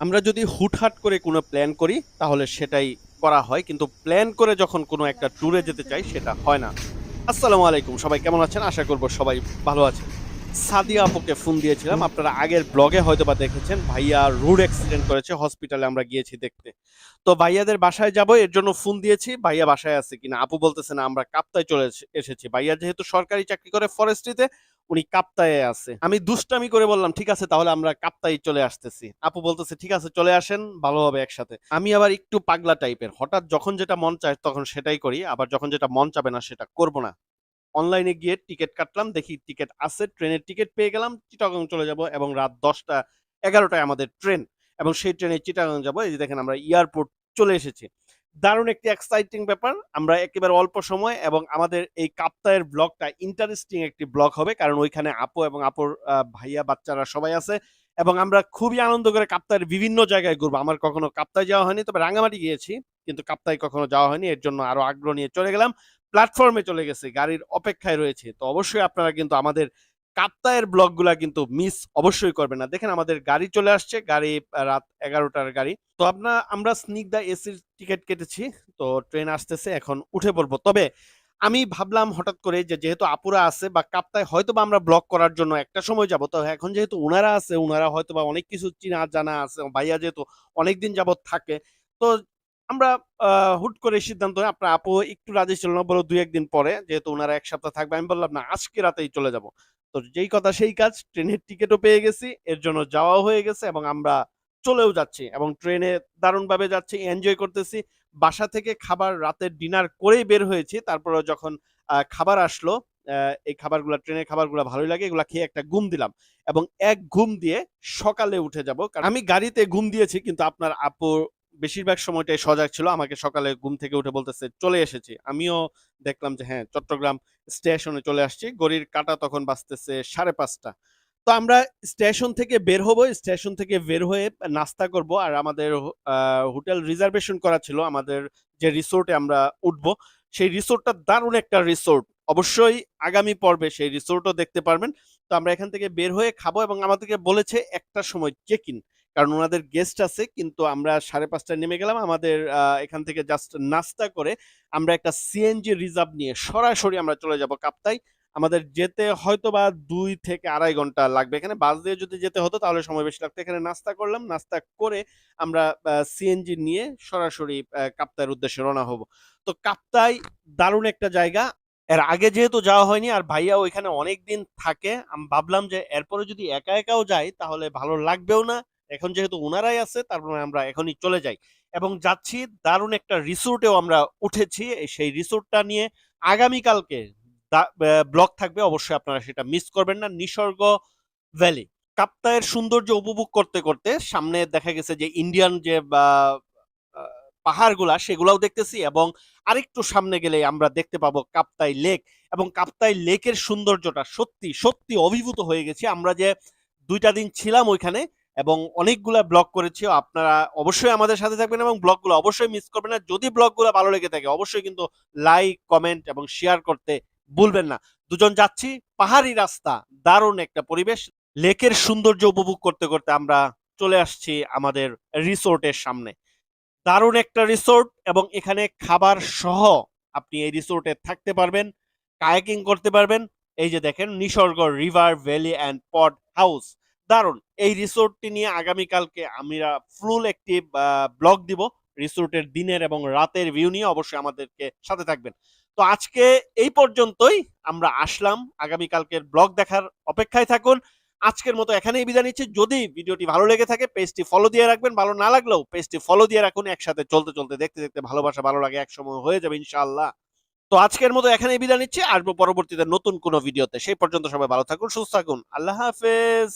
আমরা যদি হুটহাট করে কোনো প্ল্যান করি, তাহলে সেটাই করা হয়। কিন্তু প্ল্যান করে যখন কোনো একটা ট্যুরে যেতে চাই, সেটা হয় না। আসসালামু আলাইকুম, সবাই কেমন আছেন? আশা করব সবাই ভালো আছেন। সাদিয়া আপুকে ফোন দিয়েছিলাম। আপনারা আগের ব্লগে হয়তো বা দেখেছেন, ভাইয়া রোড অ্যাক্সিডেন্ট করেছে হসপিটালে আমরা গিয়েছি দেখতে। তো ভাইয়াদের বাসায় যাব, এর জন্য ফোন দিয়েছি। ভাইয়া বাসায় আছে কিনা? আপু বলতেছে না, আমরা কাপ্তায় চলে এসেছি। ভাইয়া যেহেতু সরকারি চাকরি করে ফরেস্ট্রিতে উনি কাপ্তায়ে আছে। আমি দুষ্টামি করে বললাম, ঠিক আছে, তাহলে আমরা কাপ্তায় চলে আসতেছি। আপু বলতেছে, ঠিক আছে, চলে আসেন, ভালো হবে একসাথে। আমি আবার একটু পাগলা টাইপের, হঠাৎ যখন যেটা মন চায় তখন সেটাই করি, আবার যখন যেটা মন চাবে না সেটা করব না। অনলাইনে গিয়ে টিকিট কাটলাম, দেখি টিকিট আছে, ট্রেনের টিকিট পেয়ে গেলাম, চিটাগং চলে যাব এবং রাত দশটা এগারোটায় আমাদের ট্রেন এবং সেই ট্রেনে চিটাগং যাব। এই দেখেন আমরা এয়ারপোর্ট চলে এসেছি। দারুণ একটি এক্সাইটিং ব্যাপার। আমরা একেবারে অল্প সময় এবং আমাদের এই কাপ্তায়ের ব্লগটা ইন্টারেস্টিং একটি ব্লগ হবে, কারণ ওইখানে আপু এবং আপুর ভাইয়া, বাচ্চারা সবাই আছে এবং আমরা খুবই আনন্দ করে কাপ্তায়ের বিভিন্ন জায়গায় ঘুরবো। আমার কখনো কাপ্তায় যাওয়া হয়নি, তবে রাঙামাটি গিয়েছি, কিন্তু কাপ্তায় কখনো যাওয়া হয়নি, এর জন্য আরও আগ্রহ নিয়ে চলে গেলাম। প্ল্যাটফর্মে চলে গেছে, গাড়ির অপেক্ষায় রয়েছে। তো অবশ্যই আপনারা কিন্তু আমাদের কাপ্তায়ের ব্লগগুলা কিন্তু মিস অবশ্যই করবেন না। দেখেন আমাদের গাড়ি চলে আসছে, গাড়ি রাত এগারোটার গাড়ি। তো আপনার আমরা স্নিগ্ধা এসির টিকিট কেটেছি, তো ট্রেন আসতেছে, এখন উঠে পড়ব। তবে আমি ভাবলাম হঠাৎ করে যে যেহেতু আপুরা আছে বা কাপ্তায় হয়তো বা আমরা ব্লগ করার জন্য একটা সময় যাব, তো এখন যেহেতু ওনারা আছে ওনারা হয়তো বা অনেক কিছু চিনা, জানা আছে, ভাইয়া যেহেতু অনেকদিন যাবৎ থাকে, তো আমরা হুট করে সিদ্ধান্ত আপনার আপু একটু রাজি ছিল না বলো দুই একদিন পরে, যেহেতু ওনারা এক সপ্তাহ থাকবে, আমি বললাম, না, আজকে রাতেই চলে যাব। তো যেই কথা সেই কাজ, ট্রেনের টিকিটও পেয়ে গেছি, এর জন্য যাওয়াও হয়ে গেছে এবং আমরা চলেও যাচ্ছি এবং ট্রেনে দারুণভাবে যাচ্ছি এনজয় করতেছি। বাসা থেকে খাবার রাতের ডিনার করেই বের হয়েছি তারপরে যখন খাবার আসলো এই খাবারগুলো, ট্রেনের খাবারগুলো ভালোই লাগে, এগুলা খেয়ে একটা ঘুম দিলাম এবং এক ঘুম দিয়ে সকালে উঠে যাব। কারণ আমি গাড়িতে ঘুম দিয়েছি, কিন্তু আপনার আপু বেশিরভাগ সময়টাই সজাগ ছিল। আমাকে সকালে ঘুম থেকে উঠে বলতেছে, চলে এসেছি। আমিও দেখলাম যে হ্যাঁ চট্টগ্রাম স্টেশনে চলে আসছি। গড়ির কাটা তখন বাঁচতেছে সাড়ে পাঁচটা। তো আমরা স্টেশন থেকে বের হব, স্টেশন থেকে বের হয়ে নাস্তা করব। আর আমাদের হোটেল রিজার্ভেশন করা ছিল। আমাদের যে রিসোর্টে আমরা উঠবো, সেই রিসোর্টটা দারুণ একটা রিসোর্ট। অবশ্যই আগামী পর্বে সেই রিসোর্টও দেখতে পারবেন। তো আমরা এখান থেকে বের হয়ে খাব এবং আমাদেরকে বলেছে একটা সময় চেক ইন। কারণ ওনাদের গেস্ট আছে, কিন্তু আমরা সাড়ে পাঁচটায় নেমে গেলাম। আমাদের এখান থেকে জাস্ট নাস্তা করে আমরা একটা সিএনজি রিজার্ভ নিয়ে সরাসরি আমরা চলে যাব কাপ্তাই। আমাদের যেতে হয়তো বা দুই থেকে আড়াই ঘণ্টা লাগবে এখানে। বাস দিয়ে যদি যেতে হতো তাহলে সময় বেশি লাগতো। এখানে নাস্তা করলাম, নাস্তা করে আমরা সিএনজি নিয়ে সরাসরি কাপ্তাইয়ের উদ্দেশ্যে রওনা হব। তো কাপ্তাই দারুণ একটা জায়গা। এর আগে যেহেতু যাওয়া হয়নি, আর ভাইয়া ওইখানে অনেক দিন থাকে, আমি ভাবলাম যে এরপরে যদি একা একাও যাই তাহলে ভালো লাগবেও না। এখন যেহেতু ওনারাই আছে তারপরে আমরা এখনই চলে যাই। এবং যাচ্ছি, দারুণ একটা রিসোর্টেও আমরা উঠেছি। সেই রিসোর্টটা নিয়ে আগামীকালকে ব্লগ থাকবে। অবশ্যই আপনারা সেটা মিস করবেন না। নিসর্গ ভ্যালি কাপ্তায়ের সৌন্দর্য উপভোগ করতে করতে সামনে দেখা গেছে যে ইন্ডিয়ান যে পাহাড়গুলা, সেগুলাও দেখতেছি এবং আরেকটু সামনে গেলে আমরা দেখতে পাবো কাপ্তাই লেক এবং কাপ্তাই লেকের সৌন্দর্যটা সত্যি সত্যি অভিভূত হয়ে গেছি। আমরা যে দুইটা দিন ছিলাম ওইখানে এবং অনেকগুলা ব্লগ করেছি। আপনারা অবশ্যই আমাদের সাথে থাকবেন এবং ব্লগগুলো অবশ্যই মিস করবেন না। যদি ব্লগগুলো ভালো লেগে থাকে, অবশ্যই কিন্তু লাইক কমেন্ট এবং শেয়ার করতে ভুলবেন না। দুজন যাচ্ছি, পাহাড়ি রাস্তা, দারুণ একটা পরিবেশ। লেকের সৌন্দর্য উপভোগ করতে করতে আমরা চলে আসছি আমাদের রিসোর্টের সামনে। দারুণ একটা রিসোর্ট এবং এখানে খাবার সহ আপনি এই রিসোর্টে থাকতে পারবেন, কায়াকিং করতে পারবেন। এই যে দেখেন, Nisarga river valley and pod house দারুণ। এই রিসোর্টটি নিয়ে আগামীকালকে আমরা ফুল একটি ব্লগ দিব। রিসোর্টের দিনের এবং রাতের ভিউ নিয়ে অবশ্যই আমাদেরকে সাথে থাকবেন। তো আজকে এই পর্যন্তই। আমরা আসলাম। আগামীকালকের ব্লগ দেখার অপেক্ষায় থাকুন। আজকের মতো এখানেই বিদায় নিচ্ছি। যদি ভিডিওটি ভালো লেগে থাকে পেজটি ফলো দিয়ে রাখবেন। ভালো না লাগলেও পেজটি ফলো দিয়ে রাখুন। একসাথে চলতে চলতে, দেখতে দেখতে ভালোবাসা, ভালো লাগে একসময় হয়ে যাবে ইনশাআল্লাহ। তো আজকের মতো এখানেই বিদায় নিচ্ছি। আসব পরবর্তীতে নতুন কোনো ভিডিওতে। সেই পর্যন্ত সবাই ভালো থাকুন, সুস্থ থাকুন। আল্লাহ হাফেজ।